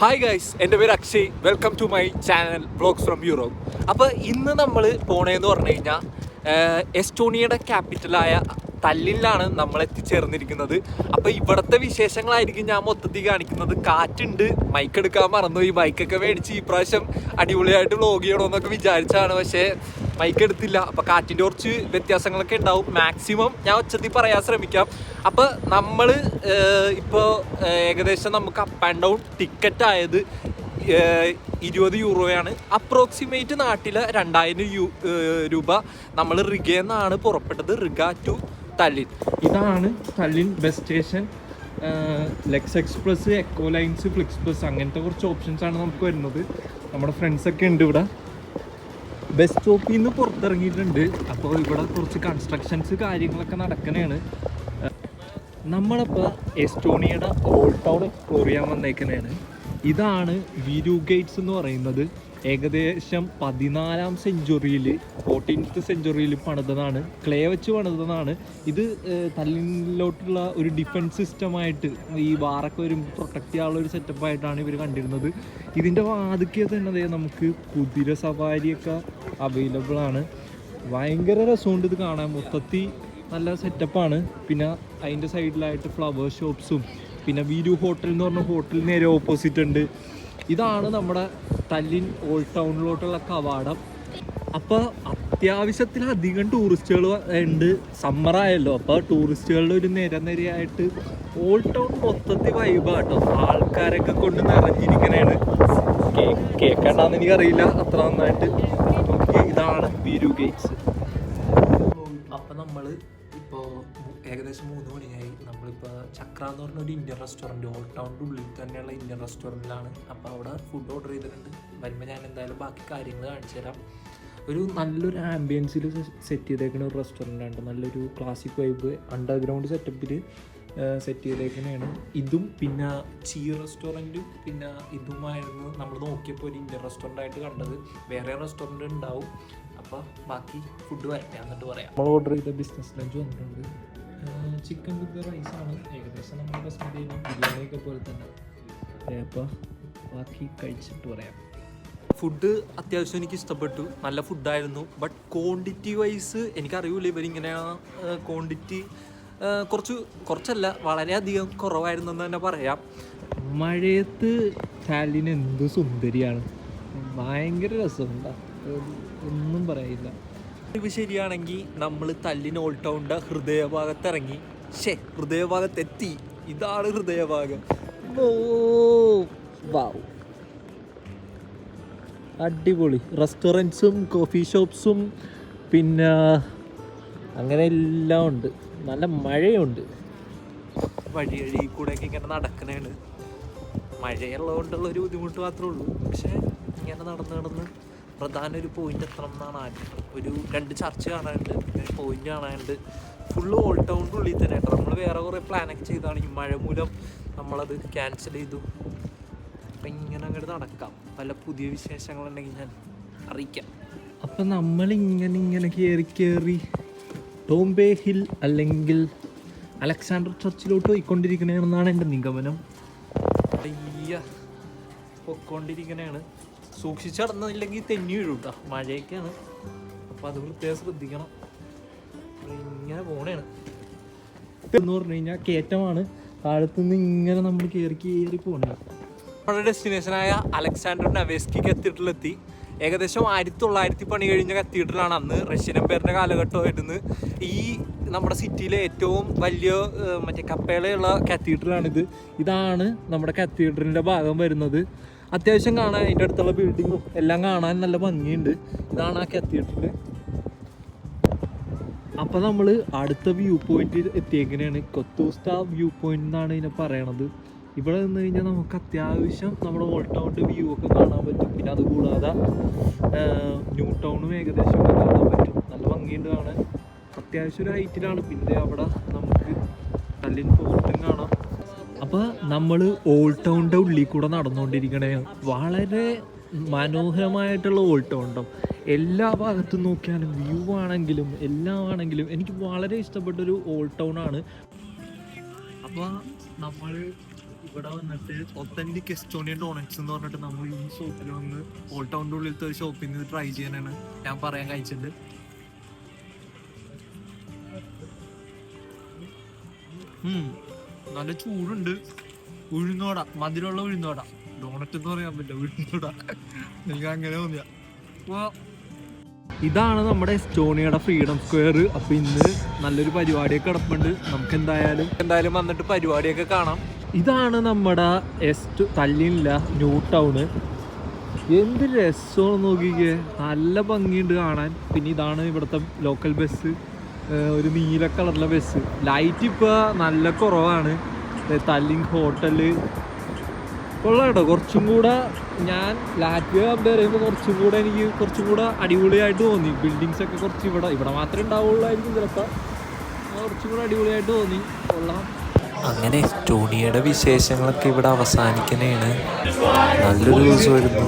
Hi guys എന്റെ പേര് Akshay. Welcome to my channel vlogs from Europe അപ്പോൾ ഇന്ന് നമ്മൾ പോണേന്ന് പറഞ്ഞു കഴിഞ്ഞാൽ എസ്റ്റോണിയയുടെ ക്യാപിറ്റലായ തല്ലിലാണ് നമ്മൾ എത്തിച്ചേർന്നിരിക്കുന്നത്. അപ്പോൾ ഇവിടുത്തെ വിശേഷങ്ങളായിരിക്കും ഞാൻ മൊത്തത്തിൽ കാണിക്കുന്നത്. കാറ്റുണ്ട് മൈക്ക് എടുക്കാൻ ഈ ബൈക്കൊക്കെ മേടിച്ച് ഈ പ്രാവശ്യം അടിപൊളിയായിട്ട് വ്ലോഗ് ചെയ്യണമെന്നൊക്കെ വിചാരിച്ചാണ് പക്ഷേ മൈക്ക് എടുത്തില്ല. അപ്പോൾ കാറ്റിന്റെ കുറച്ച് വ്യത്യാസങ്ങളൊക്കെ ഉണ്ടാവും. മാക്സിമം ഞാൻ ഉച്ചത്തിൽ പറയാൻ ശ്രമിക്കാം. അപ്പോൾ നമ്മൾ ഇപ്പോ ഏകദേശം നമുക്ക് അപ്പ് ആൻഡ് ഡൗൺ ടിക്കറ്റ് ആയത് ഇരുപത് യൂറോയാണ്. അപ്രോക്സിമേറ്റ് നാട്ടിലെ രണ്ടായിരം യു രൂപ നമ്മൾ റിഗയെന്നാണ് പുറപ്പെട്ടത്. റിഗ ടു തല്ലിൻ ഇതാണ് Tallinn bus station Lux Express Ecolines Flix bus അങ്ങനത്തെ കുറച്ച് ഓപ്ഷൻസ് ആണ് നമുക്ക് വരുന്നത്. നമ്മുടെ ഫ്രണ്ട്സൊക്കെ ഉണ്ട് ഇവിടെ. ബസ് സ്റ്റോപ്പിൽ നിന്ന് പുറത്തിറങ്ങിയിട്ടുണ്ട്. അപ്പോൾ ഇവിടെ കുറച്ച് കൺസ്ട്രക്ഷൻസ് കാര്യങ്ങളൊക്കെ നടക്കണേണ്. നമ്മളിപ്പോൾ എസ്റ്റോണിയയുടെ ഓൾഡ് ടൗൺ എക്സ്പ്ലോർ ചെയ്യാൻ വന്നേക്കണേണ്. ഇതാണ് വിരു ഗേറ്റ്സ് എന്ന് പറയുന്നത്. ഏകദേശം പതിനാലാം സെഞ്ചുറിയിൽ ഫോർട്ടീൻത്ത് സെഞ്ചുറിയിൽ പണിതതാണ് ക്ലേ വെച്ച് പണിതതാണ്. ഇത് തല്ലിലോട്ടുള്ള ഒരു ഡിഫൻസ് സിസ്റ്റമായിട്ട് ഈ വാറൊക്കെ വരുമ്പോൾ പ്രൊട്ടക്റ്റ് ചെയ്യാനുള്ള ഒരു സെറ്റപ്പായിട്ടാണ് ഇവർ കണ്ടിരുന്നത്. ഇതിന്റെ വാതുക്കിയ തന്നെ നമുക്ക് കുതിര സവാരിയൊക്കെ അവൈലബിൾ ആണ്. ഭയങ്കര രസമുണ്ട് ഇത് കാണാൻ. മൊത്തത്തിൽ നല്ല സെറ്റപ്പാണ് പിന്നെ അതിന്റെ സൈഡിലായിട്ട് ഫ്ലവർ ഷോപ്സും പിന്നെ വീരു ഹോട്ടൽ എന്ന് പറഞ്ഞ ഹോട്ടൽ നേരെ ഓപ്പോസിറ്റ് ഉണ്ട്. ഇതാണ് നമ്മുടെ തല്ലിൻ ഓൾഡ് ടൗണിലോട്ടുള്ള കവാടം. അപ്പോൾ അത്യാവശ്യത്തിലധികം ടൂറിസ്റ്റുകൾ ഉണ്ട്. സമ്മറായല്ലോ അപ്പോൾ ടൂറിസ്റ്റുകളുടെ ഒരു നിര നിരയായിട്ട് ഓൾഡ് ടൗൺ മൊത്തത്തിൽ വൈബാട്ടോ ആൾക്കാരൊക്കെ കൊണ്ട് നിറഞ്ഞിരിക്കണേണ്. കേൾക്കണ്ടെന്ന് എനിക്കറിയില്ല. അത്ര നന്നായിട്ട്. ഇതാണ് വീരു ഗേറ്റ്സ് അപ്പം നമ്മൾ ഇപ്പോ ഏകദേശം മൂന്ന് മണിയായി. നമ്മളിപ്പോൾ ചക്ര എന്ന് പറഞ്ഞ ഒരു ഇന്ത്യൻ റെസ്റ്റോറന്റ് ഓൾ ടൗണിന്റെ ഉള്ളിൽ തന്നെയുള്ള ഇന്ത്യൻ റെസ്റ്റോറന്റിലാണ് അപ്പോൾ അവിടെ ഫുഡ് ഓർഡർ ചെയ്തിട്ടുണ്ട്. വരുമ്പോൾ ഞാൻ എന്തായാലും ബാക്കി കാര്യങ്ങൾ കാണിച്ചു തരാം. ഒരു നല്ലൊരു ആംബിയൻസിൽ സെറ്റ് ചെയ്തേക്കുന്ന ഒരു റെസ്റ്റോറന്റ് ആണ് നല്ലൊരു ക്ലാസിക് വൈബ് അണ്ടർഗ്രൗണ്ട് സെറ്റപ്പിൽ സെറ്റ് ചെയ്തേക്കുന്നതാണ്. ഇതും പിന്നെ ചീ റെസ്റ്റോറന്റും പിന്നെ ഇതുമായിരുന്നു നമ്മൾ നോക്കിയപ്പോൾ ഒരു ഇന്ത്യൻ റെസ്റ്റോറന്റ് ആയിട്ട് കണ്ടത്. വേറെ റെസ്റ്റോറന്റ് ഉണ്ടാവും. അപ്പോൾ ബാക്കി ഫുഡ് വരട്ടെ എന്നിട്ട് പറയാം. നമ്മൾ ഓർഡർ ചെയ്ത ബിസിനസ് ലഞ്ച് വന്നിട്ടുണ്ട് ചിക്കൻ വിത്ത് റൈസ് ആണ്. ഏകദേശം നമ്മുടെ ബസ്മതി ബിരിയാണിയൊക്കെ പോലെ തന്നെ. അപ്പോൾ ബാക്കി കഴിച്ചിട്ട് പറയാം. ഫുഡ് അത്യാവശ്യം എനിക്ക് ഇഷ്ടപ്പെട്ടു. നല്ല ഫുഡായിരുന്നു ബട്ട് ക്വാണ്ടിറ്റി വൈസ് എനിക്കറിയില്ല ഇവരിങ്ങനെ ക്വാണ്ടിറ്റി കുറച്ച് കുറച്ചല്ല വളരെയധികം കുറവായിരുന്നു എന്ന് തന്നെ പറയാം. മഴയത്ത് ചാലിന് എന്ത് സുന്ദരിയാണ്. ഭയങ്കര രസമുണ്ടാ. ഒന്നും പറയില്ല ഇത് ശരിയാണെങ്കിൽ നമ്മൾ തല്ലിന് ഓൾഡ് ടൗണിന്റെ ഹൃദയഭാഗത്ത് ഇറങ്ങി ഷേ ഹൃദയഭാഗത്ത് എത്തി ഇതാണ് ഹൃദയഭാഗം. ഓ വാവ് അടിപൊളി. റെസ്റ്റോറന്റ്സും കോഫി ഷോപ്സും പിന്നെ അങ്ങനെ എല്ലാം ഉണ്ട്. നല്ല മഴയുണ്ട്. വഴി വഴി കൂടെയൊക്കെ ഇങ്ങനെ നടക്കണേണ്. മഴയുള്ളതുകൊണ്ടുള്ള ഒരു ബുദ്ധിമുട്ട് മാത്രമേ ഉള്ളൂ. പക്ഷേ ഇങ്ങനെ നടന്നു നടന്ന് പ്രധാന ഒരു പോയിന്റ് എത്തണം എന്നാണ് ആഗ്രഹം. ഒരു രണ്ട് ചർച്ച് കാണാനുണ്ട് ഒരു പോയിന്റ് കാണാനുണ്ട്. ഫുള്ള് ഓൾ ടൗണിന്റെ ഉള്ളിൽ തന്നെ കേട്ടോ. നമ്മൾ വേറെ കുറേ പ്ലാനൊക്കെ ചെയ്താണ്. ഈ മഴ മൂലം നമ്മളത് ക്യാൻസൽ ചെയ്തു. അപ്പം ഇങ്ങനെ അങ്ങോട്ട് നടക്കാം. പല പുതിയ വിശേഷങ്ങളുണ്ടെങ്കിൽ ഞാൻ അറിയിക്കാം. അപ്പം നമ്മൾ ഇങ്ങനെ ഇങ്ങനെ കയറി കയറി ടോംബേ ഹിൽ അല്ലെങ്കിൽ അലക്സാണ്ടർ ചർച്ചിലോട്ട് പോയിക്കൊണ്ടിരിക്കണമെന്നാണ് എന്റെ നിഗമനം. അയ്യ പൊക്കോണ്ടിരിക്കണേണ് സൂക്ഷിച്ച് നടന്നില്ലെങ്കിൽ തെന്നി വീഴും കേട്ടോ മഴയൊക്കെയാണ്. അപ്പോൾ അത് പ്രത്യേകം ശ്രദ്ധിക്കണം. ഇങ്ങനെ പോണേണ്. എന്ന് പറഞ്ഞു കഴിഞ്ഞാൽ കയറ്റമാണ്. താഴത്തുനിന്ന് ഇങ്ങനെ നമ്മൾ കയറി കയറി പോകണ്ട നമ്മുടെ ഡെസ്റ്റിനേഷനായ അലക്സാണ്ടർ നവേസ്കി കത്തീഡ്രലെത്തി ഏകദേശം ആയിരത്തി തൊള്ളായിരത്തി പണി കഴിഞ്ഞ കത്തീഡ്രലാണ് അന്ന്. റഷ്യൻ എംപയറിന്റെ കാലഘട്ടമായിരുന്നു ഈ നമ്മുടെ സിറ്റിയിലെ ഏറ്റവും വലിയ മറ്റേ കപ്പേളയുള്ള കത്തീഡ്രലാണിത് ഇതാണ് നമ്മുടെ കത്തീഡ്രലിന്റെ ഭാഗം വരുന്നത്. അത്യാവശ്യം കാണാൻ അതിന്റെ അടുത്തുള്ള ബിൽഡിങ്ങും എല്ലാം കാണാൻ നല്ല ഭംഗിയുണ്ട്. ഇതാണ് ആ കത്തീഡ്രൽ അപ്പോൾ നമ്മൾ അടുത്ത വ്യൂ പോയിന്റിൽ എത്തിയെങ്ങനെയാണ് കൊത്തൂസ്റ്റ വ്യൂ പോയിന്റ് എന്നാണ് ഇതിനെ പറയണത്. ഇവിടെ നിന്ന് കഴിഞ്ഞാൽ നമുക്ക് അത്യാവശ്യം നമ്മുടെ ഓൾ ടൗണിന്റെ വ്യൂ ഒക്കെ കാണാൻ പറ്റും. പിന്നെ അതുകൂടാതെ ന്യൂ ടൗണും ഏകദേശം കാണാൻ പറ്റും. നല്ല ഭംഗിയുണ്ട് കാണാൻ. അത്യാവശ്യം ഒരു ഹൈറ്റിലാണ് പിന്നെ അവിടെ നമുക്ക് തല്ലിൻ പോർട്ടും കാണാം. അപ്പോൾ നമ്മൾ ഓൾഡ് ടൗണിന്റെ ഉള്ളിൽ കൂടെ നടന്നുകൊണ്ടിരിക്കണേ. വളരെ മനോഹരമായിട്ടുള്ള ഓൾഡ് ടൗൺ ഉണ്ടാവും എല്ലാ ഭാഗത്തും നോക്കിയാലും വ്യൂ ആണെങ്കിലും എല്ലാം ആണെങ്കിലും എനിക്ക് വളരെ ഇഷ്ടപ്പെട്ടൊരു ഓൾഡ് ടൗൺ ആണ്. അപ്പോൾ നമ്മൾ ഇവിടെ വന്നിട്ട് ഒത്തന്റിക് എസ്റ്റോണിയൻ ഡോണറ്റ്സ് എന്ന് പറഞ്ഞിട്ട് നമ്മൾ ഈ ഷോപ്പിൽ വന്ന് ഓൾഡ് ടൗണിന്റെ ഉള്ളിലത്തെ ഒരു ഷോപ്പിൽ നിന്ന് ട്രൈ ചെയ്യാനാണ് ഞാൻ പറയാൻ കഴിച്ചിട്ടുണ്ട് ഉം, നല്ല ചൂടുണ്ട്. ഉഴുന്നോട മധുരമുള്ള ഉഴുന്നോട ഡോണറ്റ് എന്ന് പറയാൻ പറ്റില്ല ഉഴുന്നോട എനിക്ക് അങ്ങനെ തോന്നിയ. ഇതാണ് നമ്മുടെ എസ്റ്റോണിയയുടെ ഫ്രീഡം സ്ക്വയർ. അപ്പൊ ഇന്ന് നല്ലൊരു പരിപാടിയൊക്കെ കിടപ്പുണ്ട് നമുക്ക് എന്തായാലും എന്തായാലും വന്നിട്ട് പരിപാടിയൊക്കെ കാണാം. ഇതാണ് നമ്മുടെ എസ്റ്റ് തല്ലിനില്ല ന്യൂ ടൗണ്. എന്ത് രസമാണ് നോക്കിക്കേ. നല്ല ഭംഗിയുണ്ട് കാണാൻ. പിന്നെ ഇതാണ് ഇവിടുത്തെ ലോക്കൽ ബസ് ഒരു നീല കളറിലെ ബസ് ലൈറ്റ് ഇപ്പോൾ നല്ല കുറവാണ്. തല്ലിങ് ഹോട്ടൽ കൊള്ളാം കേട്ടോ കുറച്ചും കൂടെ ഞാൻ ലാറ്റ്വിയ കമ്പയർ ചെയ്യുമ്പോൾ കുറച്ചും കൂടെ എനിക്ക് കുറച്ചും കൂടെ അടിപൊളിയായിട്ട് തോന്നി. ബിൽഡിങ്സ് ഒക്കെ കുറച്ച് ഇവിടെ ഇവിടെ മാത്രമേ ഉണ്ടാവുള്ളായിരിക്കും ചിലപ്പോൾ കുറച്ചും കൂടെ അടിപൊളിയായിട്ട് തോന്നി. കൊള്ളാം. അങ്ങനെ സ്റ്റോണിയുടെ വിശേഷങ്ങളൊക്കെ ഇവിടെ അവസാനിക്കുന്നതാണ്. നല്ലൊരു ദിവസമായിരുന്നു